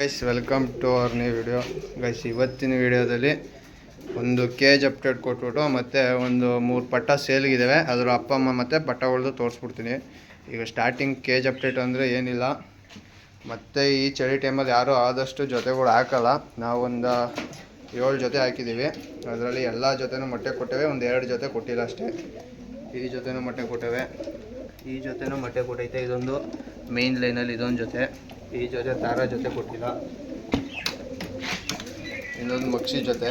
Guys welcome to our new video guys ಇವತ್ತಿನ ವಿಡಿಯೋದಲ್ಲಿ ಒಂದು ಕೇಜ್ ಅಪ್ಡೇಟ್ ಕೊಟ್ಬಿಟ್ಟು ಮತ್ತು ಒಂದು ಮೂರು ಪಟ್ಟ ಸೇಲ್ಗಿದ್ದಾವೆ ಅದರ ಅಪ್ಪ, ಅಮ್ಮ ಮತ್ತು ಪಟ್ಟಗಳದ್ದು ತೋರಿಸ್ಬಿಡ್ತೀನಿ. ಈಗ ಸ್ಟಾರ್ಟಿಂಗ್ ಕೇಜ್ ಅಪ್ಡೇಟ್ ಅಂದರೆ ಏನಿಲ್ಲ. ಮತ್ತು ಈ ಚಳಿ ಟೈಮಲ್ಲಿ ಯಾರೂ ಆದಷ್ಟು ಜೊತೆಗಳು ಹಾಕಲ್ಲ. ನಾವೊಂದು ಏಳು ಜೊತೆ ಹಾಕಿದ್ದೀವಿ ಅದರಲ್ಲಿ ಎಲ್ಲ ಜೊತೆನೂ ಮೊಟ್ಟೆ ಕೊಟ್ಟೇವೆ. ಒಂದು ಎರಡು ಜೊತೆ ಕೊಟ್ಟಿಲ್ಲ ಅಷ್ಟೇ. ಈ ಜೊತೆನೂ ಮೊಟ್ಟೆ ಕೊಟ್ಟೇವೆ. ಈ ಜೊತೆನೂ ಮೊಟ್ಟೆ ಕೊಟ್ಟೈತೆ. ಇದೊಂದು ಮೇನ್ ಲೈನಲ್ಲಿ ಇದೊಂದು ಜೊತೆ. ಈ ಜೊತೆ ತಾರ ಜೊತೆ ಕೊಟ್ಟಿಲ್ಲ ಇನ್ನೊಂದು ಮಕ್ಷಿ ಜೊತೆ.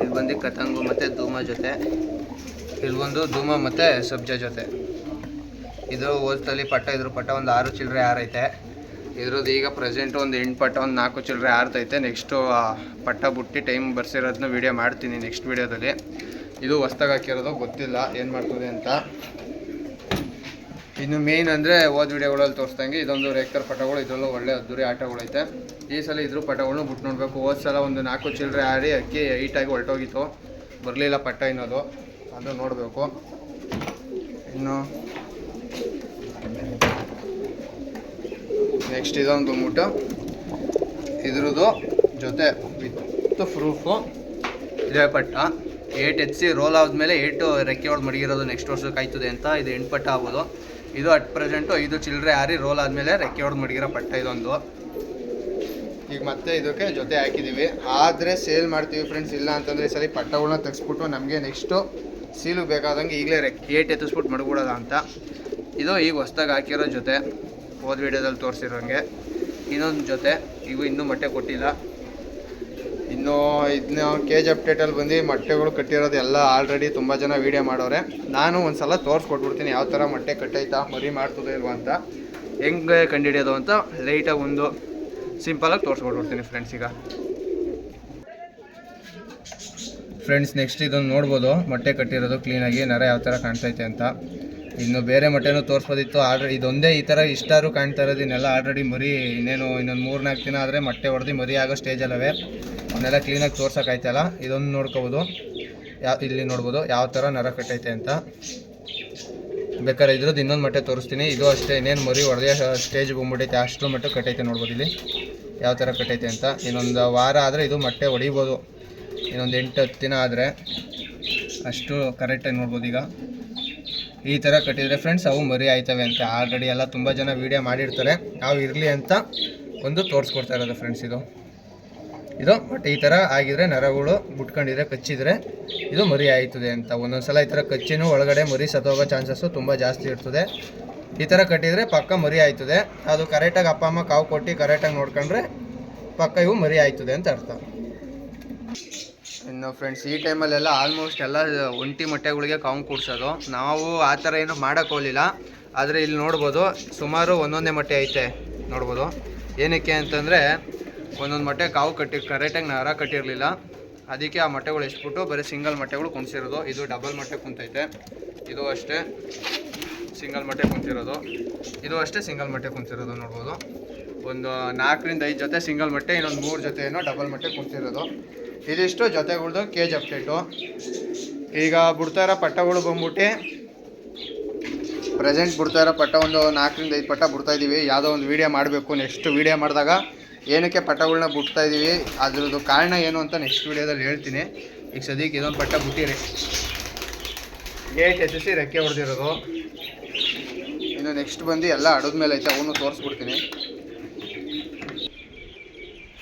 ಇದು ಬಂದು ಕತಂಗು ಮತ್ತು ಧೂಮ ಜೊತೆ. ಇಲ್ಲಿ ಒಂದು ಧೂಮ ಮತ್ತು ಸಬ್ಜಾ ಜೊತೆ. ಇದು ಹೋಲ್ತಲ್ಲಿ ಪಟ್ಟ, ಇದ್ರ ಪಟ್ಟ ಒಂದು ಆರು ಚಿಲ್ಲರೆ ಆರೈತೆ ಇದ್ರದ್ದು ಈಗ ಪ್ರೆಸೆಂಟ್ ಒಂದು ಎಂಟು ಪಟ್ಟ, ಒಂದು ನಾಲ್ಕು ಚಿಲ್ಲರೆ ಆರ್ತೈತೆ ನೆಕ್ಸ್ಟು ಪಟ್ಟ ಬುಟ್ಟಿ ಟೈಮ್ ಬರ್ಸಿರೋದನ್ನ ವೀಡಿಯೋ ಮಾಡ್ತೀನಿ ನೆಕ್ಸ್ಟ್ ವೀಡಿಯೋದಲ್ಲಿ ಇದು ಹೊಸ್ದಾಗಿ ಹಾಕಿರೋದು ಗೊತ್ತಿಲ್ಲ, ಏನು ಮಾಡ್ತದೆ ಅಂತ. ಇನ್ನು ಮೇಯ್ನ್ ಅಂದರೆ ಹೋದ ವಿಡಿಯೋಗಳಲ್ಲಿ ತೋರಿಸ್ದಂಗೆ ಇದೊಂದು ರೇಖರ್ ಪಟಗಳು, ಇದರಲ್ಲೂ ಒಳ್ಳೆ ಅದ್ದೂರಿ ಆಟಗಳೈತೆ. ಈ ಸಲ ಇದ್ರ ಪಟಗಳನ್ನೂ ಬಿಟ್ಟು ನೋಡಬೇಕು. ಹೋದ ಸಲ ಒಂದು ನಾಲ್ಕು ಚಿಲ್ಲರೆ ಆಡಿ ಅಕ್ಕಿ ಹೈಟಾಗಿ ಹೊರಟೋಗಿತ್ತು. ಬರಲಿಲ್ಲ ಪಟ್ಟ ಇನ್ನೋದು. ಅದು ನೋಡಬೇಕು. ಇನ್ನು ನೆಕ್ಸ್ಟ್ ಇದೊಂದು ಬಂದ್ಬಿಟ್ಟು ಇದ್ರದ್ದು ಜೊತೆ ವಿತ್ ಪ್ರೂಫು ಇದೇ ಪಟ್ಟ. ಏಟ್ ಎತ್ಸಿ ರೋಲ್ ಆದಮೇಲೆ ಏಟು ರೆಕ್ಕೆ ಒಳಗೆ ಮಡಗಿರೋದು ನೆಕ್ಸ್ಟ್ ವರ್ಷಕ್ಕೆ ಆಯ್ತದೆ ಅಂತ ಇದು ಎಂಟು ಪಟ್ಟ ಆಗ್ಬೋದು. ಇದು ಅಟ್ ಪ್ರೆಸೆಂಟು ಐದು ಚಿಲ್ಲರೆ ಆರಿ ರೋಲ್ ಆದಮೇಲೆ ರೆಕ್ಕೆ ಹೊಡೆದು ಮಡಗಿರೋ ಪಟ್ಟ ಇದೊಂದು. ಈಗ ಮತ್ತೆ ಇದಕ್ಕೆ ಜೊತೆ ಹಾಕಿದ್ದೀವಿ ಆದರೆ ಸೇಲ್ ಮಾಡ್ತೀವಿ ಫ್ರೆಂಡ್ಸ್ ಇಲ್ಲ ಅಂತಂದರೆ ಸಲ ಪಟ್ಟಗಳನ್ನ ತೆಗೆಸ್ಬಿಟ್ಟು ನಮಗೆ ನೆಕ್ಸ್ಟು ಸೀಲು ಬೇಕಾದಂಗೆ ಈಗಲೇ ರೆಕ್ ಏಟ್ ಎತ್ತಿಸ್ಬಿಟ್ಟು ಮಡಗ್ಬಿಡೋದ ಅಂತ. ಇದು ಈಗ ಹೊಸ್ದಾಗಿ ಹಾಕಿರೋ ಜೊತೆ. ಹೋದ ವಿಡಿಯೋದಲ್ಲಿ ತೋರಿಸಿರೋಂಗೆ. ಇನ್ನೊಂದು ಜೊತೆ. ಇವು ಇನ್ನೂ ಮೊಟ್ಟೆ ಕೊಟ್ಟಿಲ್ಲ. ಇನ್ನು ಇದನ್ನ ಕೇಜ್ ಅಪ್ಡೇಟಲ್ಲಿ ಬಂದು ಮೊಟ್ಟೆಗಳು ಕಟ್ಟಿರೋದು ಎಲ್ಲ ಆಲ್ರೆಡಿ ತುಂಬ ಜನ ವೀಡಿಯೋ ಮಾಡೋರೆ. ನಾನು ಒಂದು ಸಲ ತೋರಿಸ್ಕೊಟ್ಬಿಡ್ತೀನಿ, ಯಾವ ಥರ ಮೊಟ್ಟೆ ಕಟ್ಟೈತಾ, ಮರಿ ಮಾಡ್ತದೆ ಇಲ್ವಾ ಅಂತ. ಹೆಂಗೆ ಕಂಡುಹಿಡಿಯೋದು ಅಂತ ಲೈಟಾಗಿ ಒಂದು ಸಿಂಪಲಾಗಿ ತೋರಿಸ್ಕೊಟ್ಬಿಡ್ತೀನಿ ಫ್ರೆಂಡ್ಸ್ ಈಗ. ಫ್ರೆಂಡ್ಸ್ ನೆಕ್ಸ್ಟ್ ಇದೊಂದು ನೋಡ್ಬೋದು, ಮೊಟ್ಟೆ ಕಟ್ಟಿರೋದು ಕ್ಲೀನಾಗಿ ನರ ಯಾವ ಥರ ಕಾಣ್ತೈತೆ ಅಂತ. ಇನ್ನು ಬೇರೆ ಮೊಟ್ಟೆನೂ ತೋರಿಸ್ಬೋದಿತ್ತು. ಆಲ್ರೆಡಿ ಇದೊಂದೇ ಈ ಥರ ಇಷ್ಟಾರು ಕಾಣ್ತಾ ಇರೋದು. ಇನ್ನೆಲ್ಲ ಆಲ್ರೆಡಿ ಮರಿ, ಇನ್ನೇನು ಇನ್ನೊಂದು ಮೂರು ನಾಲ್ಕು ದಿನ ಆದರೆ ಮೊಟ್ಟೆ ಹೊಡೆದು ಮರಿ ಆಗೋ ಸ್ಟೇಜಲ್ಲವೇ ಅವನ್ನೆಲ್ಲ ಕ್ಲೀನಾಗಿ ತೋರ್ಸೋಕ್ಕಾಯ್ತಲ್ಲ ಇದೊಂದು ನೋಡ್ಕೋಬೋದು. ಯಾವ ಇಲ್ಲಿ ನೋಡ್ಬೋದು ಯಾವ ಥರ ನರ ಕಟ್ಟೈತೆ ಅಂತ. ಬೇಕಾದ್ರೆ ಇದ್ರದ್ದು ಇನ್ನೊಂದು ಮೊಟ್ಟೆ ತೋರಿಸ್ತೀನಿ. ಇದು ಅಷ್ಟೇ, ಇನ್ನೇನು ಮರಿ ಹೊಡೆದೇ ಸ್ಟೇಜ್ ಬಂದ್ಬಿಟ್ಟೈತೆ ಅಷ್ಟು ಮಟ್ಟ ಕಟ್ಟೈತೆ ನೋಡ್ಬೋದು ಇಲ್ಲಿ. ಯಾವ ಥರ ಕಟ್ಟೈತೆ ಅಂತ. ಇನ್ನೊಂದು ವಾರ ಆದರೆ ಇದು ಮೊಟ್ಟೆ ಹೊಡಿಬೋದು ಇನ್ನೊಂದು ಎಂಟು ಹತ್ತು ದಿನ ಆದರೆ ಅಷ್ಟು ಕರೆಕ್ಟಾಗಿ ನೋಡ್ಬೋದು ಈಗ. ಈ ಥರ ಕಟ್ಟಿದರೆ ಫ್ರೆಂಡ್ಸ್ ಅವು ಮರಿ ಆಯ್ತವೆ ಅಂತ. ಆಲ್ರೆಡಿ ಎಲ್ಲ ತುಂಬ ಜನ ವೀಡಿಯೋ ಮಾಡಿರ್ತಾರೆ. ನಾವು ಇರಲಿ ಅಂತ ಒಂದು ತೋರಿಸ್ಕೊಡ್ತಾ ಇರೋದು ಫ್ರೆಂಡ್ಸ್ ಇದು. ಇದು ಬಟ್ ಈ ಥರ ಆಗಿದ್ರೆ ನರಗಳು ಬಿಟ್ಕೊಂಡಿದ್ರೆ ಕಚ್ಚಿದ್ರೆ ಇದು ಮರಿ ಆಯ್ತದೆ ಅಂತ. ಒಂದೊಂದು ಸಲ ಈ ಥರ ಕಚ್ಚಿನೂ ಒಳಗಡೆ ಮರಿ ಸತ್ತೋಗೋ ಚಾನ್ಸಸ್ಸು ತುಂಬ ಜಾಸ್ತಿ ಇರ್ತದೆ. ಈ ಥರ ಕಟ್ಟಿದರೆ ಪಕ್ಕ ಮರಿ ಆಯ್ತದೆ. ಅದು ಕರೆಕ್ಟಾಗಿ ಅಪ್ಪ, ಅಮ್ಮ ಕಾವು ಕೊಟ್ಟು ಕರೆಕ್ಟಾಗಿ ನೋಡ್ಕೊಂಡ್ರೆ ಪಕ್ಕ ಇವು ಮರಿ ಆಯ್ತದೆ ಅಂತ ಅರ್ಥ. ಇನ್ನು ಫ್ರೆಂಡ್ಸ್ ಈ ಟೈಮಲ್ಲೆಲ್ಲ ಆಲ್ಮೋಸ್ಟ್ ಎಲ್ಲ ಒಂಟಿ ಮೊಟ್ಟೆಗಳಿಗೆ ಕಾವು ಕೂಡ್ಸೋದು. ನಾವು ಆ ಥರ ಏನು ಮಾಡೋಕ್ಕೆ ಹೋಗಲಿಲ್ಲ. ಆದರೆ ಇಲ್ಲಿ ನೋಡ್ಬೋದು, ಸುಮಾರು ಒಂದೊಂದೇ ಮೊಟ್ಟೆ ಐತೆ. ನೋಡ್ಬೋದು. ಏನಕ್ಕೆ ಅಂತಂದರೆ, ಒಂದೊಂದು ಮೊಟ್ಟೆ ಕಾವು ಕಟ್ಟಿ ಕರೆಕ್ಟಾಗಿ ನರ ಕಟ್ಟಿರಲಿಲ್ಲ. ಅದಕ್ಕೆ ಆ ಮೊಟ್ಟೆಗಳು ಎಷ್ಟ್ಬಿಟ್ಟು ಬರೀ ಸಿಂಗಲ್ ಮೊಟ್ಟೆಗಳು ಕುಣಿಸಿರೋದು ಇದು ಡಬಲ್ ಮೊಟ್ಟೆ ಕುಂತೈತೆ. ಇದು ಅಷ್ಟೇ. ಸಿಂಗಲ್ ಮೊಟ್ಟೆ ಕುಂತಿರೋದು. ಇದು ಅಷ್ಟೇ ಸಿಂಗಲ್ ಮೊಟ್ಟೆ ಕುಂತಿರೋದು, ನೋಡ್ಬೋದು. ಒಂದು ನಾಲ್ಕರಿಂದ ಐದು ಜೊತೆ ಸಿಂಗಲ್ ಮೊಟ್ಟೆ, ಇನ್ನೊಂದು ಮೂರು ಜೊತೆ ಏನೋ ಡಬಲ್ ಮೊಟ್ಟೆ ಕುಂತಿರೋದು. ಇದಿಷ್ಟು ಜೊತೆಗಳ್ದು ಕೇಜ್ ಅಪ್ಡೇಟು ಈಗ ಬಿಡ್ತಾ ಇರೋ ಪಟ್ಟಗಳು ಬಂದ್ಬಿಟ್ಟು. ಪ್ರೆಸೆಂಟ್ ಬಿಡ್ತಾ ಇರೋ ಪಟ್ಟ ಒಂದು ನಾಲ್ಕರಿಂದ ಐದು ಪಟ್ಟ ಬಿಡ್ತಾ ಇದ್ದೀವಿ ಯಾವುದೋ ಒಂದು ವೀಡಿಯೋ ಮಾಡಬೇಕು ನೆಕ್ಸ್ಟ್ ವೀಡಿಯೋ ಮಾಡಿದಾಗ ಏನಕ್ಕೆ ಪಟ್ಟಗಳನ್ನ ಬಿಡ್ತಾ ಇದ್ದೀವಿ ಅದ್ರದ್ದು ಕಾರಣ ಏನು ಅಂತ ನೆಕ್ಸ್ಟ್ ವೀಡಿಯೋದಲ್ಲಿ ಹೇಳ್ತೀನಿ. ಈಗ ಸದ್ಯಕ್ಕೆ ಇದೊಂದು ಪಟ್ಟ ಬಿಟ್ಟಿರಿ. ಏಟ್ ಎಸ್ ಸಿ ರೆಕ್ಕೆ ಹೊಡೆದಿರೋದು. ಇನ್ನು ನೆಕ್ಸ್ಟ್ ಬಂದು ಎಲ್ಲ ಅಡದ ಮೇಲೆ ಐತೆ ಅವನು ತೋರಿಸ್ಬಿಡ್ತೀನಿ.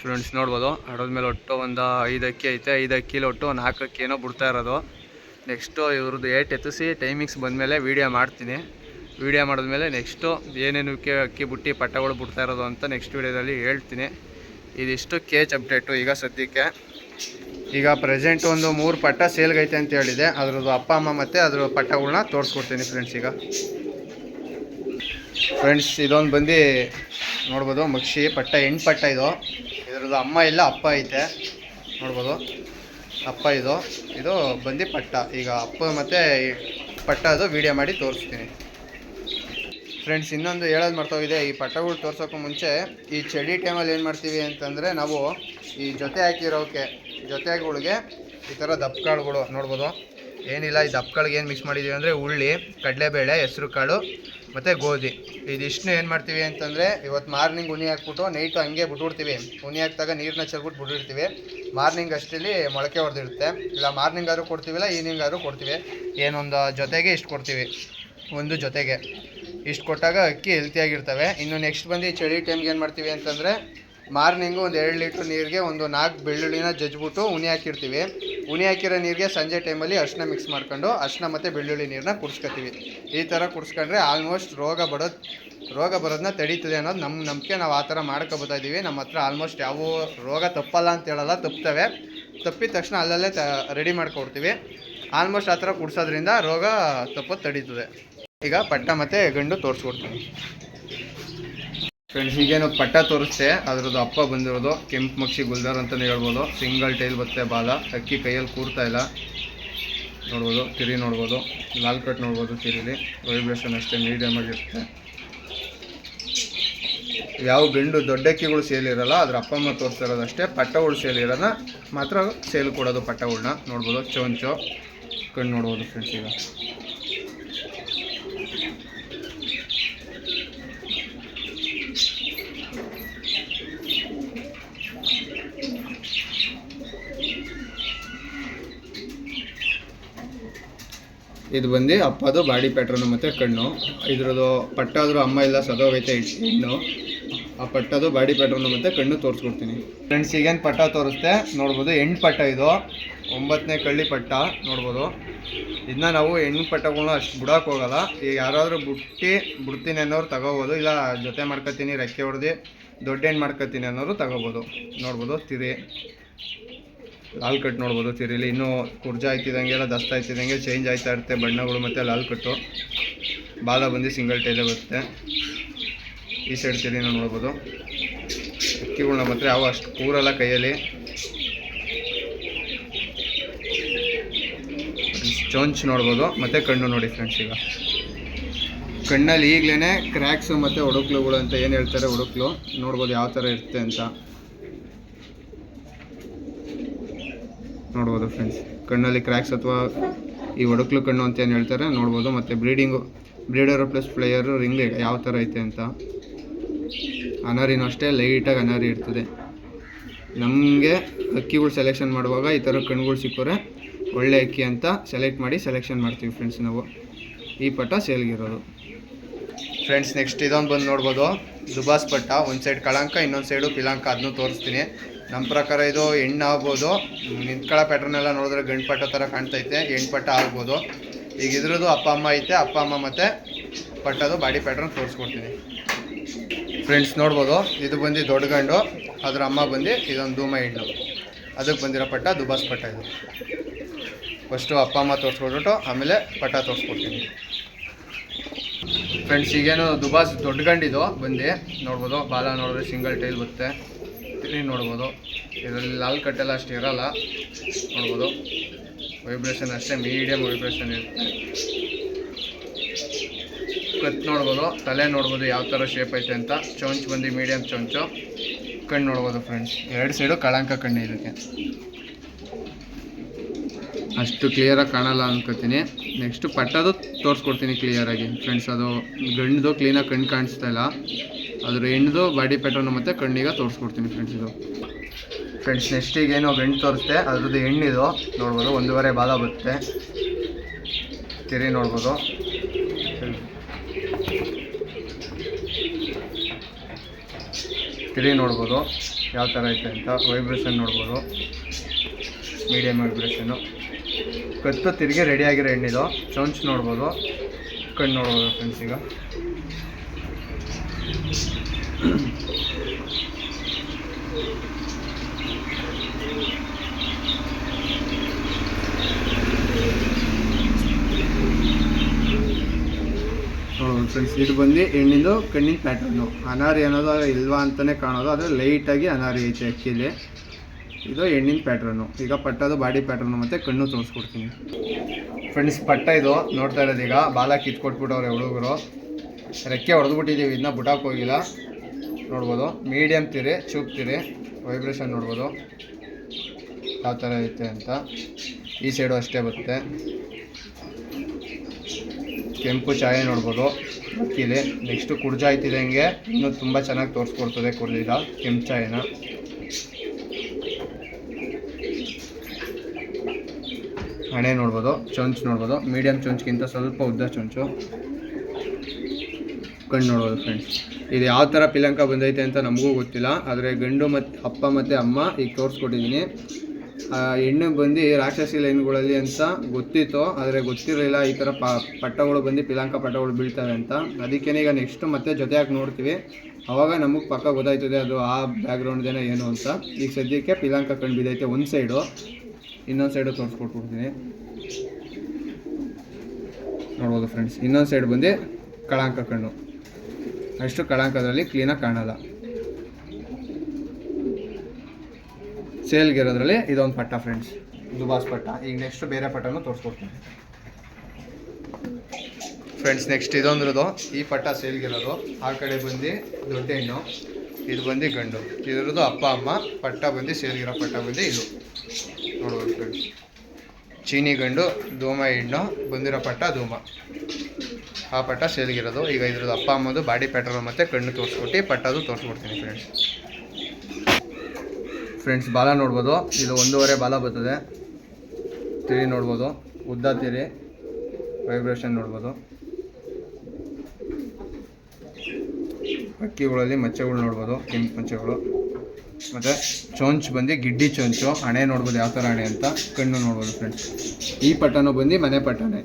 ಫ್ರೆಂಡ್ಸ್ ನೋಡ್ಬೋದು. ಹಡದ ಮೇಲೆ ಒಟ್ಟು ಒಂದು ಐದು ಅಕ್ಕಿ ಐತೆ. ಐದು ಅಕ್ಕಿಲಿ ಒಟ್ಟು ನಾಲ್ಕು ಅಕ್ಕಿ ಏನೋ ಬಿಡ್ತಾ ಇರೋದು. ನೆಕ್ಸ್ಟು ಇವ್ರದ್ದು ಏಟ್ ಎತ್ತಿಸಿ ಟೈಮಿಂಗ್ಸ್ ಬಂದಮೇಲೆ ವೀಡಿಯೋ ಮಾಡ್ತೀನಿ. ವೀಡಿಯೋ ಮಾಡಿದ್ಮೇಲೆ ನೆಕ್ಸ್ಟು ಏನೇನು ಅಕ್ಕಿ ಬುಟ್ಟಿ, ಪಟ್ಟಗಳು ಬಿಡ್ತಾ ಇರೋದು ಅಂತ ನೆಕ್ಸ್ಟ್ ವೀಡಿಯೋದಲ್ಲಿ ಹೇಳ್ತೀನಿ. ಇದಿಷ್ಟು ಕೇಚ್ ಅಪ್ಡೇಟು ಈಗ ಸದ್ಯಕ್ಕೆ. ಈಗ ಪ್ರೆಸೆಂಟ್ ಒಂದು ಮೂರು ಪಟ್ಟ ಸೇಲ್ಗೈತೆ ಅಂತ ಹೇಳಿದೆ. ಅದ್ರದ್ದು ಅಪ್ಪ, ಅಮ್ಮ ಮತ್ತು ಅದ್ರ ಪಟ್ಟಗಳನ್ನ ತೋರಿಸ್ಕೊಡ್ತೀನಿ ಫ್ರೆಂಡ್ಸ್ ಈಗ. ಫ್ರೆಂಡ್ಸ್ ಇದೊಂದು ಬಂದು ನೋಡ್ಬೋದು. ಮಕ್ಷಿ ಪಟ್ಟ ಎಂಟು ಪಟ್ಟ ಇದು. ಇದರದ್ದು ಅಮ್ಮ ಇಲ್ಲ, ಅಪ್ಪ ಐತೆ. ನೋಡ್ಬೋದು. ಅಪ್ಪ ಇದು. ಇದು ಬಂದು ಪಟ್ಟ. ಈಗ ಅಪ್ಪ ಮತ್ತು ಪಟ್ಟ ಅದು ವೀಡಿಯೋ ಮಾಡಿ ತೋರಿಸ್ತೀನಿ. ಫ್ರೆಂಡ್ಸ್ ಇನ್ನೊಂದು ಹೇಳೋದು ಮರ್ತೋಗಿದೆ ಈ ಪಟ್ಟಗಳು ತೋರ್ಸೋಕ್ಕೂ ಮುಂಚೆ ಈ ಚಳಿ ಟೈಮಲ್ಲಿ ಏನು ಮಾಡ್ತೀವಿ ಅಂತಂದರೆ ನಾವು ಈ ಜೊತೆ ಹಾಕಿರೋಕೆ ಜೊತೆಗಳಿಗೆ ಈ ಥರ ದಪ್ಪಕಾಳುಗಳು ನೋಡ್ಬೋದು. ಏನಿಲ್ಲ, ಈ ದಪ್ಪಕಾಳಿಗೆ ಏನು ಮಿಕ್ಸ್ ಮಾಡಿದ್ದೀವಿ ಅಂದರೆ ಉಳ್ಳಿ, ಕಡಲೆಬೇಳೆ ಹೆಸ್ರು ಕಾಳು ಮತ್ತು ಗೋಧಿ. ಇದಿಷ್ಟನ್ನು ಏನು ಮಾಡ್ತೀವಿ ಅಂತಂದರೆ ಇವತ್ತು ಮಾರ್ನಿಂಗ್ ಉನಿ ಹಾಕ್ಬಿಟ್ಟು ನೈಟು ಹಂಗೆ ಬಿಟ್ಬಿಡ್ತೀವಿ. ಉನಿ ಹಾಕಿದಾಗ ನೀರನ್ನ ಚೆಲ್ಬಿಟ್ಟು ಬಿಟ್ಟಿರ್ತೀವಿ ಮಾರ್ನಿಂಗ್ ಅಷ್ಟರಲ್ಲಿ ಮೊಳಕೆ ಹೊಡೆದಿರುತ್ತೆ. ಇಲ್ಲ, ಮಾರ್ನಿಂಗ್ ಆದ್ರೂ ಕೊಡ್ತೀವಿಲ್ಲ ಈವ್ನಿಂಗ್ ಆದ್ರೂ ಕೊಡ್ತೀವಿ. ಏನೊಂದು ಜೊತೆಗೆ ಇಷ್ಟು ಕೊಡ್ತೀವಿ. ಒಂದು ಜೊತೆಗೆ. ಇಷ್ಟು ಕೊಟ್ಟಾಗ ಅಕ್ಕಿ ಹೆಲ್ತಿಯಾಗಿರ್ತವೆ ಇನ್ನು ನೆಕ್ಸ್ಟ್ ಬಂದು ಚಳಿ ಟೈಮ್ಗೆ ಏನು ಮಾಡ್ತೀವಿ ಅಂತಂದರೆ, ಮಾರ್ನಿಂಗು ಒಂದು ಎರಡು ಲೀಟ್ರ್ ನೀರಿಗೆ ಒಂದು ನಾಲ್ಕು ಬೆಳ್ಳುಳ್ಳಿನ ಜಜ್ಬಿಟ್ಟು ಉನಿ ಹಾಕಿರ್ತೀವಿ. ಉನಿ ಹಾಕಿರೋ ನೀರಿಗೆ ಸಂಜೆ ಟೈಮಲ್ಲಿ ಅರ್ಶಿನ ಮಿಕ್ಸ್ ಮಾಡ್ಕೊಂಡು ಅರ್ಶಿನ ಮತ್ತು ಬೆಳ್ಳುಳ್ಳಿ ನೀರನ್ನ ಕುಡಿಸ್ಕೊತೀವಿ ಈ ಥರ ಕುಡಿಸ್ಕೊಂಡ್ರೆ ಆಲ್ಮೋಸ್ಟ್ ರೋಗ ಬರೋದು ರೋಗ ಬರೋದನ್ನ ತಡೀತದೆ ಅನ್ನೋದು ನಮ್ಮ ನಂಬಿಕೆ. ನಾವು ಆ ಥರ ಮಾಡ್ಕೊಬೋತಾ ಇದ್ದೀವಿ ನಮ್ಮ ಹತ್ರ ಆಲ್ಮೋಸ್ಟ್ ಯಾವ ರೋಗ ತಪ್ಪಲ್ಲ ಅಂತ ಹೇಳಲ್ಲ ತಪ್ತವೆ ತಪ್ಪಿದ ತಕ್ಷಣ ಅಲ್ಲಲ್ಲೇ ತ ರೆಡಿ ಮಾಡ್ಕೊಡ್ತೀವಿ. ಆಲ್ಮೋಸ್ಟ್ ಆ ಥರ ಕುಡಿಸೋದ್ರಿಂದ ರೋಗ ತಪ್ಪೋದು ತಡೀತದೆ. ಈಗ ಪಟ್ಟ ಮತ್ತು ಗಂಡು ತೋರಿಸ್ಕೊಡ್ತೀನಿ. ಫ್ರೆಂಡ್ಸ್ ಈಗೇನು ಪಟ್ಟ ತೋರಿಸ್ತೆ. ಅದ್ರದ್ದು ಅಪ್ಪ ಬಂದಿರೋದು, ಕೆಂಪು ಮಕ್ಷಿ ಗುಲ್ದಾರ್ ಅಂತಲೇ ಹೇಳ್ಬೋದು. ಸಿಂಗಲ್ ಟೈಲ್ ಬತ್ತೆ ಬಾಲ, ಅಕ್ಕಿ ಕೈಯಲ್ಲಿ ಕೂರ್ತಾ ಇಲ್ಲ. ನೋಡ್ಬೋದು, ತಿರಿ ನೋಡ್ಬೋದು. ಲಾಲ್ ಕಟ್ ನೋಡ್ಬೋದು ತಿರಿಲಿ. ವೈಬ್ರೇಷನ್ ಅಷ್ಟೇ ಮೀಡಿಯಮ್ ಆಗಿರುತ್ತೆ ಯಾವ ಗಂಡು ದೊಡ್ಡ ಅಕ್ಕಿಗಳು ಸೇಲ್ ಇರಲ್ಲ, ಅದ್ರ ಅಪ್ಪ ಅಮ್ಮ ತೋರಿಸ್ತಾ ಇರೋದು ಅಷ್ಟೇ. ಪಟ್ಟಗಳು ಸೇಲ್ ಇರೋದ ಮಾತ್ರ ಸೇಲ್ ಕೊಡೋದು ಪಟ್ಟಗಳನ್ನ ನೋಡ್ಬೋದು, ಚೊಂಚು. ಕಣ್ಣು ನೋಡ್ಬೋದು ಫ್ರೆಂಡ್ಸ್ ಈಗ. ಇದು ಬಂದು ಅಪ್ಪದು ಬಾಡಿ ಪ್ಯಾಟ್ರನ್ನು ಮತ್ತು ಕಣ್ಣು. ಇದ್ರದ್ದು ಪಟ್ಟಾದರೂ ಅಮ್ಮ ಇಲ್ಲ, ಸದೋಗೈತೆ ಹೆಣ್ಣು. ಆ ಪಟ್ಟದು ಬಾಡಿ ಪ್ಯಾಟ್ರನ್ನು ಮತ್ತು ಕಣ್ಣು ತೋರಿಸ್ಕೊಡ್ತೀನಿ. ಫ್ರೆಂಡ್ಸ್ ಈಗೇನು ಪಟ್ಟ ತೋರಿಸ್ತೆ ನೋಡ್ಬೋದು ಹೆಣ್ಣು ಪಟ್ಟ ಇದು. ಒಂಬತ್ತನೇ ಕಳ್ಳಿ ಪಟ್ಟ, ನೋಡ್ಬೋದು. ಇದನ್ನ ನಾವು ಹೆಣ್ಣು ಪಟ್ಟಗಳನ್ನ ಅಷ್ಟು ಬಿಡೋಕೆ ಹೋಗಲ್ಲ. ಈಗ ಯಾರಾದರೂ ಬುಟ್ಟಿ, ಬಿಡ್ತೀನಿ ಅನ್ನೋರು ತಗೋಬೋದು. ಇಲ್ಲ, ಜೊತೆ ಮಾಡ್ಕೊತೀನಿ, ರೆಕ್ಕೆ ಹೊಡೆದು, ದೊಡ್ಡ ಹೆಣ್ಣು ಮಾಡ್ಕೊತೀನಿ ಅನ್ನೋರು ತಗೋಬೋದು. ನೋಡ್ಬೋದು, ತಿರಿ. ಲಾಲ್ ಕಟ್ ನೋಡ್ಬೋದು ತಿರಿಲಿ ಇನ್ನೂ ಕುರ್ಜ ಆಯ್ತಿದ್ದಂಗೆ ಎಲ್ಲ ದಸ್ತ ಆಯ್ತಿದ್ದಂಗೆ ಚೇಂಜ್ ಆಯ್ತಾ ಇರುತ್ತೆ. ಬಣ್ಣಗಳು ಮತ್ತು ಲಾಲ್ ಕಟ್ಟು. ಬಾಲ ಬಂದು ಸಿಂಗಲ್ ಟೈಲೇ ಬರುತ್ತೆ. ಈ ಸೈಡ್ ತಿರಿನ ನೋಡ್ಬೋದು. ಅಕ್ಕಿಗಳನ್ನ ಮಾತ್ರ ಯಾವ ಅಷ್ಟು ಕೂರಲ್ಲ ಕೈಯಲ್ಲಿ. ಚೊಂಚ್ ನೋಡ್ಬೋದು. ಮತ್ತು ಕಣ್ಣು ನೋಡಿ ಫ್ರೆಂಡ್ಸ್ ಈಗ. ಕಣ್ಣಲ್ಲಿ ಈಗಲೇ ಕ್ರ್ಯಾಕ್ಸು ಮತ್ತು ಒಡಕ್ಲುಗಳು ಅಂತ ಏನು ಹೇಳ್ತಾರೆ? ಒಡಕ್ಲು. ನೋಡ್ಬೋದು ಯಾವ ಥರ ಇರುತ್ತೆ ಅಂತ. ನೋಡ್ಬೋದು ಫ್ರೆಂಡ್ಸ್ ಕಣ್ಣಲ್ಲಿ ಕ್ರ್ಯಾಕ್ಸ್ ಅಥವಾ ಈ ಒಡಕ್ಲು ಕಣ್ಣು ಅಂತ ಏನು ಹೇಳ್ತಾರೆ ನೋಡ್ಬೋದು. ಮತ್ತು breeding breeder plus player ring ಯಾವ ಥರ ಐತೆ ಅಂತ. ಅನಾರಿನೂ ಅಷ್ಟೇ ಲೈಟಾಗಿ ಅನಾರಿ ಇರ್ತದೆ. ನಮಗೆ ಅಕ್ಕಿಗಳು ಸೆಲೆಕ್ಷನ್ ಮಾಡುವಾಗ ಈ ಥರ ಕಣ್ಗಳು ಸಿಕ್ಕರೆ ಒಳ್ಳೆ ಅಕ್ಕಿ ಅಂತ ಸೆಲೆಕ್ಟ್ ಮಾಡಿ ಸೆಲೆಕ್ಷನ್ ಮಾಡ್ತೀವಿ ಫ್ರೆಂಡ್ಸ್ ನಾವು. ಈ ಪಟ್ಟ ಸೇಲ್ಗಿರೋದು ಫ್ರೆಂಡ್ಸ್ ನೆಕ್ಸ್ಟ್ ಇದೊಂದು ಬಂದು ನೋಡ್ಬೋದು. ದುಬಾಸ್ ಪಟ್ಟ, ಒಂದು ಸೈಡ್ ಕಳಂಕ, ಇನ್ನೊಂದು ಸೈಡು ಪಿಲಾಂಕ. ಅದನ್ನು ತೋರಿಸ್ತೀನಿ. ನಮ್ಮ ಪ್ರಕಾರ ಇದು ಹೆಣ್ಣು ಆಗ್ಬೋದು ನಿಂತ್ಕೊಳ್ಳೋ ಪ್ಯಾಟ್ರನ್ ಎಲ್ಲ ನೋಡಿದ್ರೆ ಗಂಡು ಪಟ್ಟ ಥರ ಕಾಣ್ತೈತೆ ಹೆಣ್ಣು ಪಟ್ಟ ಆಗ್ಬೋದು. ಈಗ ಇದ್ರದ್ದು ಅಪ್ಪ, ಅಮ್ಮ ಐತೆ, ಅಪ್ಪ, ಅಮ್ಮ ಮತ್ತು ಪಟ್ಟದು ಬಾಡಿ ಪ್ಯಾಟ್ರನ್ ತೋರಿಸ್ಕೊಡ್ತೀನಿ. ಫ್ರೆಂಡ್ಸ್ ನೋಡ್ಬೋದು. ಇದು ಬಂದು ದೊಡ್ಡ ಗಂಡು, ಅದ್ರ ಅಮ್ಮ ಬಂದು ಇದೊಂದು ಧೂಮ ಹೆಣ್ಣು. ಅದಕ್ಕೆ ಬಂದಿರೋ ಪಟ್ಟ ದುಬಾಸ್ ಪಟ್ಟ ಇದು. ಫಸ್ಟು ಅಪ್ಪ, ಅಮ್ಮ ತೋರಿಸ್ಕೊಟ್ಬಿಟ್ಟು ಆಮೇಲೆ ಪಟ್ಟ ತೋರಿಸ್ಕೊಡ್ತೀನಿ. ಫ್ರೆಂಡ್ಸ್ ಈಗೇನು ದುಬಾಸ್ ದೊಡ್ಡ ಗಂಡಿದು ಬಂದು ನೋಡ್ಬೋದು. ಬಾಲ ನೋಡಿದ್ರೆ ಸಿಂಗಲ್ ಟೈಲ್ ಬರುತ್ತೆ. ತಿಳಿ ನೋಡ್ಬೋದು. ಇದರಲ್ಲಿ ಲಾಲ್ ಕಟ್ಟೆಲ್ಲ ಅಷ್ಟು ಇರಲ್ಲ. ನೋಡ್ಬೋದು. ವೈಬ್ರೇಷನ್ ಅಷ್ಟೇ ಮೀಡಿಯಮ್ ವೈಬ್ರೇಷನ್ ಇರುತ್ತೆ. ಕತ್ ನೋಡ್ಬೋದು. ತಲೆ ನೋಡ್ಬೋದು ಯಾವ ಥರ ಶೇಪ್ ಐತೆ ಅಂತ. ಚೊಂಚ್ ಬಂದು ಮೀಡಿಯಮ್ ಚೊಂಚು. ಕಣ್ಣು ನೋಡ್ಬೋದು ಫ್ರೆಂಡ್ಸ್ ಎರಡು ಸೈಡು ಕಳಂಕ ಕಣ್ಣು ಇದಕ್ಕೆ ಅಷ್ಟು ಕ್ಲಿಯರಾಗಿ ಕಾಣಲ್ಲ ಅನ್ಕೋತೀನಿ. ನೆಕ್ಸ್ಟು ಪಟ್ಟದು ತೋರಿಸ್ಕೊಡ್ತೀನಿ ಕ್ಲಿಯರಾಗಿ ಫ್ರೆಂಡ್ಸ್ ಅದು ಗಂಡದು ಕ್ಲೀನಾಗಿ ಕಣ್ಣು ಕಾಣಿಸ್ತಾ ಇಲ್ಲ. ಅದ್ರ ಹೆಣ್ದು ಬಾಡಿ ಪ್ಯಾಟರ್ನ್ ಮತ್ತು ಕಣ್ಣಿಗೆ ತೋರಿಸ್ಕೊಡ್ತೀನಿ ಫ್ರೆಂಡ್ಸ್ ಇದು. ಫ್ರೆಂಡ್ಸ್ ನೆಕ್ಸ್ಟಿಗೆ ಏನೋ ಗಂಟು ತೋರಿಸ್ತೆ ಅದ್ರದ್ದು ಹೆಣ್ಣಿದು, ನೋಡ್ಬೋದು, ಒಂದೂವರೆ ಬಾಲ ಬರುತ್ತೆ. ತಿರಿ ನೋಡ್ಬೋದು. ತಿರಿ ನೋಡ್ಬೋದು, ಯಾವ ಥರ ಐತೆ ಅಂತ ವೈಬ್ರೇಷನ್ ನೋಡ್ಬೋದು. ಮೀಡಿಯಮ್ ವೈಬ್ರೇಷನ್ನು ಕತ್ತು ತಿರುಗಿ ರೆಡಿಯಾಗಿರೋ ಎಣ್ಣಿದು ಚೊಂಚ್ ನೋಡ್ಬೋದು. ಕಣ್ಣು ನೋಡ್ಬೋದು ಫ್ರೆಂಡ್ಸ್ ಈಗ ನೋಡ್ಬೋದು ಫ್ರೆಂಡ್ಸ್ ಇದು ಬಂದು ಹೆಣ್ಣಿಂದು ಕಣ್ಣಿನ ಪ್ಯಾಟರ್ನು ಅನಾರಿ ಅನ್ನೋದು ಇಲ್ವಾ ಅಂತಲೇ ಕಾಣೋದು, ಆದರೆ ಲೈಟಾಗಿ ಅನಾರಿ ಐತೆ ಆ್ಯಕ್ಚುಲಿ ಇದು ಹೆಣ್ಣಿನ ಪ್ಯಾಟ್ರನ್ನು ಈಗ ಪಟ್ಟದು ಬಾಡಿ ಪ್ಯಾಟ್ರನ್ನು ಮತ್ತು ಕಣ್ಣು ತೋರಿಸ್ಕೊಡ್ತೀನಿ. ಫ್ರೆಂಡ್ಸ್ ಪಟ್ಟ ಇದು. ನೋಡ್ತಾ ಇರೋದು ಈಗ. ಬಾಲ ಕಿತ್ಕೊಟ್ಬಿಟ್ಟವ್ರೆ ಹುಡುಗರು. ರೆಕ್ಕೆ ಹೊಡೆದ್ಬಿಟ್ಟಿದ್ದೀವಿ ಇದನ್ನ ಬುಟಾಕ್ ಹೋಗಿಲ್ಲ. ನೋಡ್ಬೋದು. ಮೀಡಿಯಮ್ ತಿರಿ, ಚೂಪ್ ತಿರಿ. ವೈಬ್ರೇಷನ್ ನೋಡ್ಬೋದು. ಯಾವ ಥರ ಐತೆ ಅಂತ. ಈ ಸೈಡು ಅಷ್ಟೇ ಬರುತ್ತೆ. ಕೆಂಪು ಛಾಯೆ ನೋಡ್ಬೋದು. ಅಕ್ಕಿಲಿ ನೆಕ್ಸ್ಟು ಕುರ್ಜ ಆಯ್ತಿದಂಗೆ ಇನ್ನೂ ತುಂಬ ಚೆನ್ನಾಗಿ ತೋರಿಸ್ಕೊಡ್ತದೆ ಕುರ್ಜಿದ ಕೆಂಚಾಯನ ಹಣೆ ನೋಡ್ಬೋದು, ಚೊಂಚ್ ನೋಡ್ಬೋದು. ಮೀಡಿಯಮ್ ಚೊಂಚ್ಗಿಂತ ಸ್ವಲ್ಪ ಉದ್ದ ಚೊಂಚು. ಕಣ್ಣು ನೋಡ್ಬೋದು ಫ್ರೆಂಡ್ಸ್ ಇದು ಯಾವ ಥರ ಪಿಲಂಕ ಬಂದೈತೆ ಅಂತ ನಮಗೂ ಗೊತ್ತಿಲ್ಲ. ಆದರೆ ಗಂಡು ಮತ್ತು ಅಪ್ಪ ಮತ್ತು ಅಮ್ಮ ಈಗ ತೋರಿಸ್ಕೊಟ್ಟಿದ್ದೀನಿ ಹೆಣ್ಣು ಬಂದು ರಾಕ್ಷಸಿ ಲೈನ್ಗಳಲ್ಲಿ ಅಂತ ಗೊತ್ತಿತ್ತು, ಆದರೆ ಗೊತ್ತಿರಲಿಲ್ಲ. ಈ ಥರ ಪ, ಪಟ್ಟಗಳು ಬಂದು ಪಿಲಾಂಕ ಪಟ್ಟಗಳು ಬೀಳ್ತವೆ ಅಂತ. ಅದಕ್ಕೇನೆ ಈಗ ನೆಕ್ಸ್ಟ್ ಮತ್ತೆ ಜೊತೆಯಾಗಿ ನೋಡ್ತೀವಿ. ಅವಾಗ ನಮಗೆ ಪಕ್ಕ ಗೊತ್ತಾಯ್ತದೆ ಅದು ಆ ಬ್ಯಾಕ್ಗ್ರೌಂಡ್ದೇನೋ ಏನು ಅಂತ. ಈಗ ಸದ್ಯಕ್ಕೆ ಪಿಲಾಂಕ ಕಂಡು ಬಿದ್ದೈತೆ ಒಂದು ಸೈಡು ಇನ್ನೊಂದು ಸೈಡು ತೋರಿಸ್ಕೊಟ್ಬಿಡ್ತೀನಿ. ನೋಡ್ಬೋದು ಫ್ರೆಂಡ್ಸ್ ಇನ್ನೊಂದು ಸೈಡ್ ಬಂದು ಕಳಂಕ ಕಣ್ಣು. ಅಷ್ಟು ಕಳಂಕದಲ್ಲಿ ಕ್ಲೀನಾಗಿ ಕಾಣಲ್ಲ. ಸೇಲ್ಗಿರೋದ್ರಲ್ಲಿ ಇದೊಂದು ಪಟ್ಟ ಫ್ರೆಂಡ್ಸ್ ದುಬಾಸ್ ಪಟ್ಟ. ಈಗ ನೆಕ್ಸ್ಟ್ ಬೇರೆ ಪಟ್ಟನೂ ತೋರಿಸ್ಕೊಡ್ತೀನಿ. ಫ್ರೆಂಡ್ಸ್ ನೆಕ್ಸ್ಟ್ ಇದೊಂದ್ರದ್ದು. ಈ ಪಟ್ಟ ಸೇಲ್ಗಿರೋದು. ಆ ಕಡೆ ಬಂದು ದೊಡ್ಡ ಹೆಣ್ಣು, ಇದು ಬಂದು ಗಂಡು. ಇದರದ್ದು ಅಪ್ಪ, ಅಮ್ಮ, ಪಟ್ಟ ಬಂದು ಸೇಲ್ಗಿರೋ ಪಟ್ಟ ಬಂದು ಇದು. ನೋಡ್ಬೋದು ಫ್ರೆಂಡ್ಸ್ ಚೀನಿ ಗಂಡು, ಧೂಮ ಹೆಣ್ಣು, ಬಂದಿರೋ ಪಟ್ಟ ಧೂಮ. ಆ ಪಟ್ಟ ಸೇಲ್ಗಿರೋದು. ಈಗ ಇದ್ರದ್ದು ಅಪ್ಪ, ಅಮ್ಮದು ಬಾಡಿ ಪ್ಯಾಟರ್ನ್ ಮತ್ತು ಕಣ್ಣು ತೋರಿಸ್ಕೊಟ್ಟು ಪಟ್ಟದು ತೋರಿಸ್ಕೊಡ್ತೀನಿ ಫ್ರೆಂಡ್ಸ್ ಫ್ರೆಂಡ್ಸ್ ಬಾಲ ನೋಡ್ಬೋದು. ಇದು ಒಂದೂವರೆ ಬಾಲ ಬರ್ತದೆ. ತಿರಿ ನೋಡ್ಬೋದು. ಉದ್ದ ತಿರಿ ವೈಬ್ರೇಷನ್ ನೋಡ್ಬೋದು. ಅಕ್ಕಿಗಳಲ್ಲಿ ಮಚ್ಚೆಗಳು ನೋಡ್ಬೋದು. ಕೆಂಪು ಮಚ್ಚೆಗಳು. ಮತ್ತು ಚೊಂಚ್ ಬಂದು ಗಿಡ್ಡಿ ಚೊಂಚು. ಹಣೆ ನೋಡ್ಬೋದು ಯಾವ ಥರ ಹಣೆ ಅಂತ. ಕಣ್ಣು ನೋಡ್ಬೋದು ಫ್ರೆಂಡ್ಸ್ ಈ ಪಟ್ಟನೂ ಬಂದು ಮನೆ ಪಟ್ಟನೇ.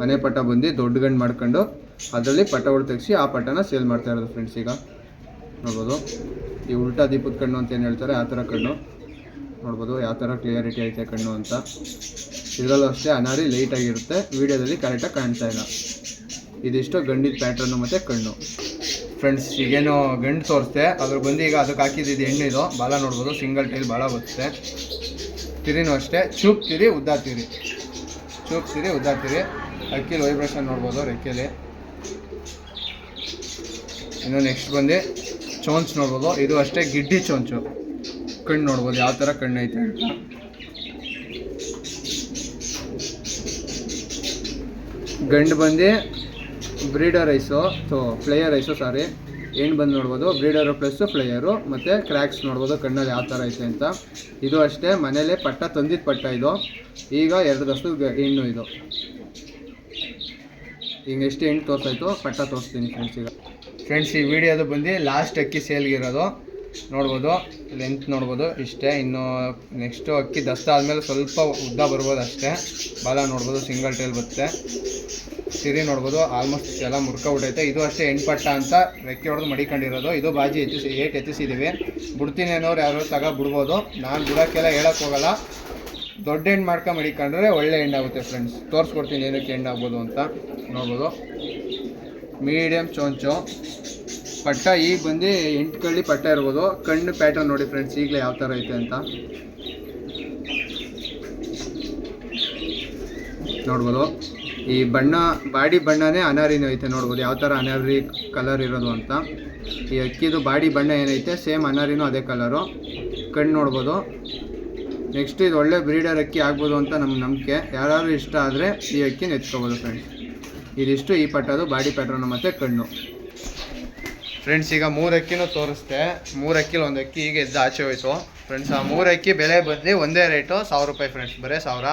ಮನೆ ಪಟ್ಟ ಬಂದು ದೊಡ್ಡ ಗಂಡು ಮಾಡ್ಕೊಂಡು ಅದರಲ್ಲಿ ಪಟ್ಟಗಳು ತೆಗೆಸಿ ಆ ಪಟ್ಟನ ಸೇಲ್ ಮಾಡ್ತಾ ಇರೋದು ಫ್ರೆಂಡ್ಸ್ ಈಗ. ನೋಡ್ಬೋದು. ಈ ಉಲ್ಟಾ ದೀಪದ ಕಣ್ಣು ಅಂತ ಏನು ಹೇಳ್ತಾರೆ? ಆ ಥರ ಕಣ್ಣು. ನೋಡ್ಬೋದು, ಯಾವ ಥರ ಕ್ಲಿಯರಿಟಿ ಐತೆ ಕಣ್ಣು ಅಂತ. ಇದರಲ್ಲೂ ಅಷ್ಟೇ ಅನಾರಿ ಲೈಟಾಗಿರುತ್ತೆ ವೀಡಿಯೋದಲ್ಲಿ ಕರೆಕ್ಟಾಗಿ ಕಾಣ್ತಾ ಇಲ್ಲ. ಇದಿಷ್ಟು ಗಂಡಿದ ಪ್ಯಾಟ್ರನ್ನು ಮತ್ತು ಕಣ್ಣು. ಫ್ರೆಂಡ್ಸ್ ಈಗೇನು ಗಂಡು ತೋರಿಸ್ತೆ ಅದ್ರ ಬಂದು ಈಗ ಅದಕ್ಕೆ ಹಾಕಿದ್ದು ಹೆಣ್ಣು ಇದು. ಬಾಲ ನೋಡ್ಬೋದು ಸಿಂಗಲ್ ಟೈಲ್ ಭಾಳ ಬರುತ್ತೆ. ತಿರಿನೂ ಅಷ್ಟೇ. ಚೂಪ್ ತಿರಿ, ಉದ್ದ ತಿರಿ. ಚೂಪ್ ತಿರಿ, ಉದ್ದ ತಿರಿ. ಅಕ್ಕಿಲಿ ವೈಬ್ರೇಷನ್ ನೋಡ್ಬೋದು ರೆಕ್ಕೆಲಿ ಇನ್ನು ನೆಕ್ಸ್ಟ್ ಬಂದು ಚೋಂಚ್ ನೋಡ್ಬೋದು. ಇದು ಅಷ್ಟೇ ಗಿಡ್ಡಿ ಚೋಂಚು. ಕಣ್ಣು ನೋಡ್ಬೋದು, ಯಾವ ಥರ ಕಣ್ಣು ಐತೆ ಅಂತ. ಗಂಡು ಬಂದು ಬ್ರೀಡರ್ ರೈಸು ಸೊ ಫ್ಲೇಯರ್ ರೈಸು, ಸಾರಿ. ಹೆಣ್ಣು ಬಂದು ನೋಡ್ಬೋದು, ಬ್ರೀಡರು ಪ್ಲಸ್ ಫ್ಲೇಯರು, ಮತ್ತು ಕ್ರ್ಯಾಕ್ಸ್ ನೋಡ್ಬೋದು ಕಣ್ಣಲ್ಲಿ ಯಾವ ಥರ ಐತೆ ಅಂತ. ಇದು ಅಷ್ಟೇ, ಮನೇಲೆ ಪಟ್ಟ ತಂದಿದ್ದ ಪಟ್ಟ ಇದು. ಈಗ ಎರಡು ದಷ್ಟು ಹೆಣ್ಣು ಇದು. ಈಗ ಎಷ್ಟು ಹೆಣ್ಣು ತೋರ್ಸಾಯ್ತು, ಪಟ್ಟ ತೋರಿಸ್ತೀನಿ ಫ್ರೆಂಡ್ಸ್ ಈಗ. ಫ್ರೆಂಡ್ಸ್ ಈ ವಿಡಿಯೋದು ಬಂದು ಲಾಸ್ಟ್ ಅಕ್ಕಿ ಸೇಲ್ಗಿರೋದು ನೋಡ್ಬೋದು ಲೆಂತ್ ನೋಡ್ಬೋದು ಇಷ್ಟೇ. ಇನ್ನು ನೆಕ್ಸ್ಟು ಅಕ್ಕಿ ದಸ್ತ ಆದಮೇಲೆ ಸ್ವಲ್ಪ ಉದ್ದ ಬರ್ಬೋದು ಅಷ್ಟೇ. ಬಾಲ ನೋಡ್ಬೋದು ಸಿಂಗಲ್ ಟೇಲ್ ಬರುತ್ತೆ. ಸಿರಿ ನೋಡ್ಬೋದು ಆಲ್ಮೋಸ್ಟ್ ಎಲ್ಲ ಮುರ್ಕೊಬಿಟ್ಟೈತೆ ಇದು ಅಷ್ಟೇ ಎಂಟ್ಪಟ್ಟ ಅಂತ ರೆಕ್ಕೆ ಹೊಡೆದು ಮಡಿಕೊಂಡಿರೋದು. ಇದು ಬಾಜಿ ಹೆಚ್ಚಿಸಿ ಏಟ್ ಎತ್ತಿಸಿದ್ದೀವಿ ಬಿಡ್ತೀನಿ ಅನ್ನೋರು ಯಾರು ತಗ ಬಿಡ್ಬೋದು. ನಾನು ಬಿಡೋಕ್ಕೆಲ್ಲ ಹೇಳಕ್ಕೆ ಹೋಗಲ್ಲ. ದೊಡ್ಡ ಹೆಣ್ಣು ಮಾಡ್ಕೊಂಡು ಮಡಿಕೊಂಡ್ರೆ ಒಳ್ಳೆ ಹೆಣ್ಣಾಗುತ್ತೆ ಫ್ರೆಂಡ್ಸ್ ತೋರಿಸ್ಕೊಡ್ತೀನಿ ಏನಕ್ಕೆ ಹೆಣ್ಣಾಗ್ಬೋದು ಅಂತ. ನೋಡ್ಬೋದು. ಮೀಡಿಯಮ್ ಚೊಂಚು. ಪಟ್ಟ ಈಗ ಬಂದು ಎಂಟು ಕಳ್ಳಿ ಪಟ್ಟ ಇರ್ಬೋದು. ಕಣ್ಣು ಪ್ಯಾಟರ್ನ್ ನೋಡಿ ಫ್ರೆಂಡ್ಸ್ ಈಗಲೇ ಯಾವ ಥರ ಐತೆ ಅಂತ. ನೋಡ್ಬೋದು. ಈ ಬಣ್ಣ, ಬಾಡಿ ಬಣ್ಣನೇ ಅನಾರಿನೂ ಐತೆ ನೋಡ್ಬೋದು. ಯಾವ ಥರ ಅನಾರಿ ಕಲರ್ ಇರೋದು ಅಂತ. ಈ ಅಕ್ಕಿದು ಬಾಡಿ ಬಣ್ಣ ಏನೈತೆ ಸೇಮ್ ಅನಾರಿನೂ ಅದೇ ಕಲರು ಕಣ್ಣು ನೋಡ್ಬೋದು. ನೆಕ್ಸ್ಟ್ ಇದು ಒಳ್ಳೆ ಬ್ರೀಡರ್ ಅಕ್ಕಿ ಆಗ್ಬೋದು ಅಂತ ನಮ್ಮ ನಂಬಿಕೆ. ಯಾರಾದರೂ ಇಷ್ಟ ಆದರೆ ಈ ಅಕ್ಕಿನ ಎತ್ಕೋಬೋದು ಫ್ರೆಂಡ್ಸ್ ಇದಿಷ್ಟು ಈ ಪಟ್ಟದು ಬಾಡಿ ಪ್ಯಾಟ್ರನ್ ಮತ್ತು ಕಣ್ಣು. ಫ್ರೆಂಡ್ಸ್ ಈಗ ಮೂರು ಅಕ್ಕಿನೂ ತೋರಿಸ್ದೆ ಮೂರು ಅಕ್ಕಿಲಿ ಒಂದು ಅಕ್ಕಿ ಈಗ ಎದ್ದು ಆಚೆ ಹೋಯ್ತು. ಫ್ರೆಂಡ್ಸ್ ಆ ಮೂರು ಅಕ್ಕಿ ಬೆಲೆ ಬಂದು ಒಂದೇ ರೇಟು ಸಾವಿರ ರೂಪಾಯಿ ಫ್ರೆಂಡ್ಸ್ ಬರೇ ಸಾವಿರ.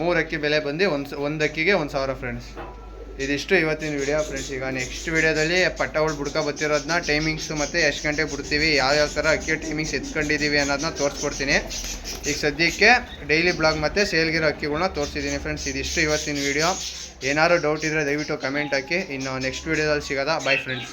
ಮೂರು ಅಕ್ಕಿ ಬೆಲೆ ಬಂದು ಒಂದು ಒಂದು ಅಕ್ಕಿಗೆ ಒಂದು ಸಾವಿರ ಫ್ರೆಂಡ್ಸ್ ಇದಿಷ್ಟು ಇವತ್ತಿನ ವಿಡಿಯೋ ಫ್ರೆಂಡ್ಸ್ ಈಗ ನೆಕ್ಸ್ಟ್ ವಿಡಿಯೋದಲ್ಲಿ ಪಟ್ಟಗಳು ಬುಡ್ಕ ಬತ್ತಿರೋದನ್ನ ಟೈಮಿಂಗ್ಸು ಮತ್ತು ಎಷ್ಟು ಗಂಟೆಗೆ ಬಿಡ್ತೀವಿ, ಯಾವ್ಯಾವ ಥರ ಅಕ್ಕಿ ಟೈಮಿಂಗ್ಸ್ ಎತ್ಕೊಂಡಿದ್ದೀವಿ ಅನ್ನೋದನ್ನ ತೋರಿಸ್ಕೊಡ್ತೀನಿ. ಈಗ ಸದ್ಯಕ್ಕೆ ಡೈಲಿ ಬ್ಲಾಗ್ ಮತ್ತು ಸೇಲ್ಗಿರೋ ಅಕ್ಕಿಗಳನ್ನ ತೋರಿಸಿದ್ದೀನಿ ಫ್ರೆಂಡ್ಸ್ ಇದಿಷ್ಟು ಇವತ್ತಿನ ವಿಡಿಯೋ ಏನಾದ್ರು ಡೌಟ್ ಇದ್ದರೆ ದಯವಿಟ್ಟು ಕಮೆಂಟ್ ಹಾಕಿ. ಇನ್ನು ನೆಕ್ಸ್ಟ್ ವೀಡಿಯೋದಲ್ಲಿ ಸಿಗೋದಾ? Bye friends